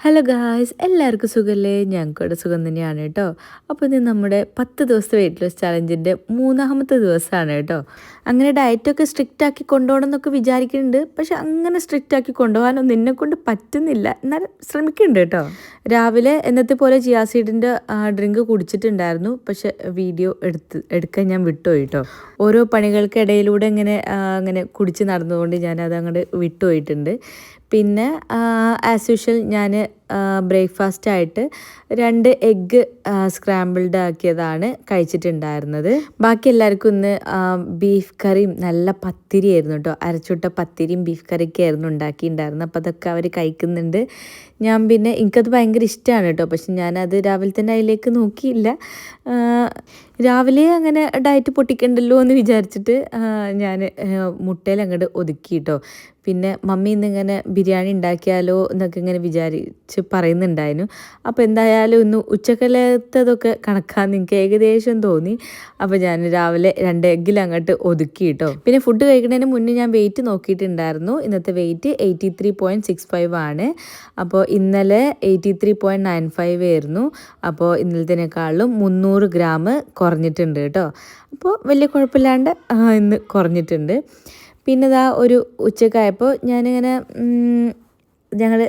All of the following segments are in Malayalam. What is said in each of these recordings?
ഹലോ ഗായ്സ് എല്ലാവർക്കും സുഖമല്ലേ ഞങ്ങൾക്കൂടെ സുഖം തന്നെയാണ് കേട്ടോ. അപ്പോൾ ഇത് നമ്മുടെ പത്ത് ദിവസത്തെ വെയിറ്റ് ലോസ് ചാലഞ്ചിന്റെ മൂന്നാമത്തെ ദിവസമാണ് കേട്ടോ. അങ്ങനെ ഡയറ്റൊക്കെ സ്ട്രിക്റ്റ് ആക്കി കൊണ്ടുപോകണം എന്നൊക്കെ വിചാരിക്കുന്നുണ്ട്. പക്ഷെ അങ്ങനെ സ്ട്രിക്റ്റ് ആക്കി കൊണ്ടുപോകാനൊന്നും എന്നെ കൊണ്ട് പറ്റുന്നില്ല. എന്നാൽ ശ്രമിക്കുന്നുണ്ട് കേട്ടോ. രാവിലെ എന്നത്തെ പോലെ ജിയാസീഡിന്റെ ഡ്രിങ്ക് കുടിച്ചിട്ടുണ്ടായിരുന്നു. പക്ഷെ വീഡിയോ എടുത്ത് എടുക്കാൻ ഞാൻ വിട്ടുപോയി കേട്ടോ. ഓരോ പണികൾക്കിടയിലൂടെ ഇങ്ങനെ അങ്ങനെ കുടിച്ച് നടന്നുകൊണ്ട് ഞാൻ അങ്ങോട്ട് വിട്ടുപോയിട്ടുണ്ട്. പിന്നെ ആസ് യൂഷ്വൽ ഞാൻ ബ്രേക്ക്ഫാസ്റ്റ് ആയിട്ട് രണ്ട് എഗ്ഗ് സ്ക്രാമ്പിൾഡ് ആക്കിയതാണ് കഴിച്ചിട്ടുണ്ടായിരുന്നത്. ബാക്കി എല്ലാവർക്കും ഇന്ന് ബീഫ് കറിയും നല്ല പത്തിരി ആയിരുന്നു കേട്ടോ. അരച്ചുട്ട പത്തിരിയും ബീഫ് കറിയൊക്കെ ആയിരുന്നു ഉണ്ടാക്കിയിട്ടുണ്ടായിരുന്നത്. അപ്പോൾ അതൊക്കെ അവർ കഴിക്കുന്നുണ്ട്. ഞാൻ പിന്നെ എനിക്കത് ഭയങ്കര ഇഷ്ടമാണ് കേട്ടോ. പക്ഷെ ഞാനത് രാവിലെ തന്നെ അതിലേക്ക് നോക്കിയില്ല. രാവിലെ അങ്ങനെ ഡയറ്റ് പൊട്ടിക്കണ്ടല്ലോ എന്ന് വിചാരിച്ചിട്ട് ഞാൻ മുട്ടയിൽ അങ്ങോട്ട് ഒതുക്കി കേട്ടോ. പിന്നെ മമ്മി ഇന്നിങ്ങനെ ബിരിയാണി ഉണ്ടാക്കിയാലോ എന്നൊക്കെ ഇങ്ങനെ വിചാരിച്ച് പറയുന്നുണ്ടായിരുന്നു. അപ്പോൾ എന്തായാലും ഇന്ന് ഉച്ചക്കലത്തതൊക്കെ കണക്കാന്ന് എനിക്ക് ഏകദേശം തോന്നി. അപ്പോൾ ഞാൻ രാവിലെ രണ്ട് എഗ്ഗിൽ അങ്ങോട്ട് ഒതുക്കി കേട്ടോ പിന്നെ ഫുഡ് കഴിക്കുന്നതിന് മുന്നേ ഞാൻ വെയിറ്റ് നോക്കിയിട്ടുണ്ടായിരുന്നു. ഇന്നത്തെ weight eighty three point six five ആണ്. അപ്പോൾ ഇന്നലെ eighty three point nine five ആയിരുന്നു. അപ്പോൾ ഇന്നലത്തേക്കാളും മുന്നൂറ് ഗ്രാം കുറഞ്ഞിട്ടുണ്ട് കേട്ടോ അപ്പോൾ വലിയ കുഴപ്പമില്ലാണ്ട് ഇന്ന് കുറഞ്ഞിട്ടുണ്ട്. പിന്നെ ഇതാ ഒരു ഉച്ചക്കായപ്പോൾ ഞാനിങ്ങനെ ഞങ്ങൾ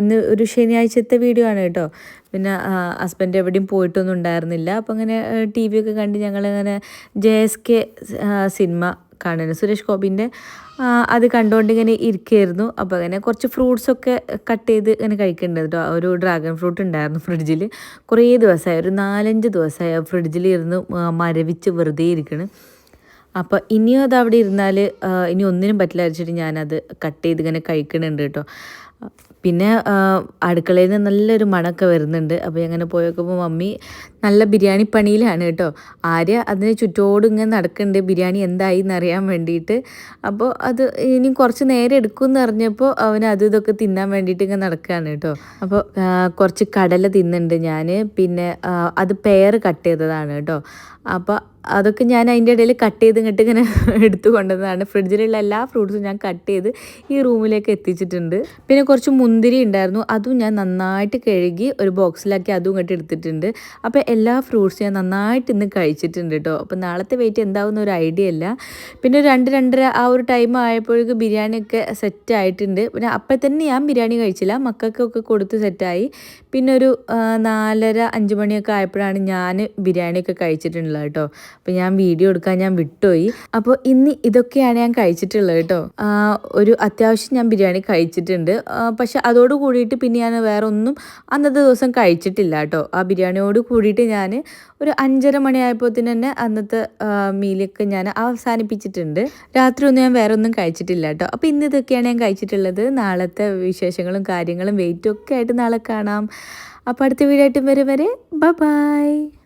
ഇന്ന് ഒരു ശനിയാഴ്ചത്തെ വീഡിയോ ആണ് കേട്ടോ. പിന്നെ ഹസ്ബൻഡ് എവിടെയും പോയിട്ടൊന്നും ഉണ്ടായിരുന്നില്ല. അപ്പോൾ അങ്ങനെ ടി വി ഒക്കെ കണ്ട് ഞങ്ങളിങ്ങനെ ജെ എസ് കെ സിനിമ കാണുന്നു സുരേഷ് ഗോപിന്റെ അത് കണ്ടുകൊണ്ട് ഇങ്ങനെ ഇരിക്കുകയായിരുന്നു അപ്പോൾ അങ്ങനെ കുറച്ച് ഫ്രൂട്ട്സൊക്കെ കട്ട് ചെയ്ത് ഇങ്ങനെ കഴിക്കേണ്ടത് കേട്ടോ. ഒരു ഡ്രാഗൺ ഫ്രൂട്ട് ഉണ്ടായിരുന്നു ഫ്രിഡ്ജിൽ കുറേ ദിവസമായി ഒരു നാലഞ്ച് ദിവസമായി ഫ്രിഡ്ജിൽ ഇരുന്ന് മരവിച്ച് വെറുതെ ഇരിക്കണം. അപ്പോൾ ഇനിയും അത് അവിടെ ഇരുന്നാൽ ഇനി ഒന്നിനും പറ്റില്ല വെച്ചിട്ട് ഞാനത് കട്ട് ചെയ്ത് ഇങ്ങനെ കഴിക്കണുണ്ട് കേട്ടോ. പിന്നെ അടുക്കളയിൽ നിന്ന് നല്ലൊരു മണമൊക്കെ വരുന്നുണ്ട്. അപ്പോൾ അങ്ങനെ പോയപ്പോൾ മമ്മി നല്ല ബിരിയാണി പണിയിലാണ് കേട്ടോ. ആര്യ അതിന് ചുറ്റോട് ഇങ്ങനെ നടക്കുന്നുണ്ട് ബിരിയാണി എന്തായി എന്നറിയാൻ വേണ്ടിയിട്ട്. അപ്പോൾ അത് ഇനി കുറച്ച് നേരം എടുക്കുമെന്ന് അറിഞ്ഞപ്പോൾ അവൻ അത് ഇതൊക്കെ തിന്നാൻ വേണ്ടിയിട്ട് ഇങ്ങനെ നടക്കുകയാണ് കേട്ടോ. അപ്പോൾ കുറച്ച് കടല തിന്നുന്നുണ്ട് ഞാൻ പിന്നെ അത് പെയർ കട്ട് ചെയ്തതാണ് കേട്ടോ. അപ്പോൾ അതൊക്കെ ഞാൻ അതിന്റെ ഇടയിൽ കട്ട് ചെയ്ത് ഇങ്ങോട്ട് ഇങ്ങനെ എടുത്തു കൊണ്ടുവന്നതാണ്. ഫ്രിഡ്ജിലുള്ള എല്ലാ ഫ്രൂട്ട്സും ഞാൻ കട്ട് ചെയ്ത് ഈ റൂമിലേക്ക് എത്തിച്ചിട്ടുണ്ട്. പിന്നെ കുറച്ച് മുന്തിരി ഉണ്ടായിരുന്നു. അതും ഞാൻ നന്നായിട്ട് കഴുകി ഒരു ബോക്സിലാക്കി അതും ഇങ്ങോട്ട് എടുത്തിട്ടുണ്ട്. അപ്പോൾ എല്ലാ ഫ്രൂട്ട്സും ഞാൻ നന്നായിട്ട് ഇന്ന് കഴിച്ചിട്ടുണ്ട് കേട്ടോ. അപ്പോൾ നാളത്തെ വെയിറ്റ് എന്താവുന്ന ഒരു ഐഡിയ ഇല്ല പിന്നെ രണ്ട് രണ്ടര ആ ഒരു ടൈം ആയപ്പോഴേക്ക് ബിരിയാണിയൊക്കെ സെറ്റ് ആയിട്ടുണ്ട്. പിന്നെ അപ്പം തന്നെ ഞാൻ ബിരിയാണി കഴിച്ചില്ല. മക്കൾക്കൊക്കെ കൊടുത്ത് സെറ്റായി പിന്നെ ഒരു നാലര അഞ്ച് മണിയൊക്കെ ആയപ്പോഴാണ് ഞാൻ ബിരിയാണിയൊക്കെ കഴിച്ചിട്ടുള്ളത് കേട്ടോ. അപ്പോൾ ഞാൻ വീഡിയോ എടുക്കാൻ ഞാൻ വിട്ടുപോയി. അപ്പോൾ ഇന്ന് ഇതൊക്കെയാണ് ഞാൻ കഴിച്ചിട്ടുള്ളത് കേട്ടോ. ഒരു അത്യാവശ്യം ഞാൻ ബിരിയാണി കഴിച്ചിട്ടുണ്ട്. പക്ഷെ അതോട് കൂടിയിട്ട് പിന്നെ ഞാൻ വേറെ ഒന്നും അന്നത്തെ ദിവസം കഴിച്ചിട്ടില്ല കേട്ടോ. ആ ബിരിയാണിയോട് കൂടിയിട്ട് ഞാൻ ഒരു അഞ്ചര മണിയായപ്പോൾ തന്നെ അന്നത്തെ മീലൊക്കെ ഞാൻ അവസാനിപ്പിച്ചിട്ടുണ്ട്. രാത്രി ഒന്നും ഞാൻ വേറെ ഒന്നും കഴിച്ചിട്ടില്ല കേട്ടോ. അപ്പോൾ ഇന്ന് ഇതൊക്കെയാണ് ഞാൻ കഴിച്ചിട്ടുള്ളത്. നാളത്തെ വിശേഷങ്ങളും കാര്യങ്ങളും വെയിറ്റും ഒക്കെ ആയിട്ട് നാളെ കാണാം. അപ്പോൾ അടുത്ത വീഡിയോ ആയിട്ടും വരെ വരെ ബൈ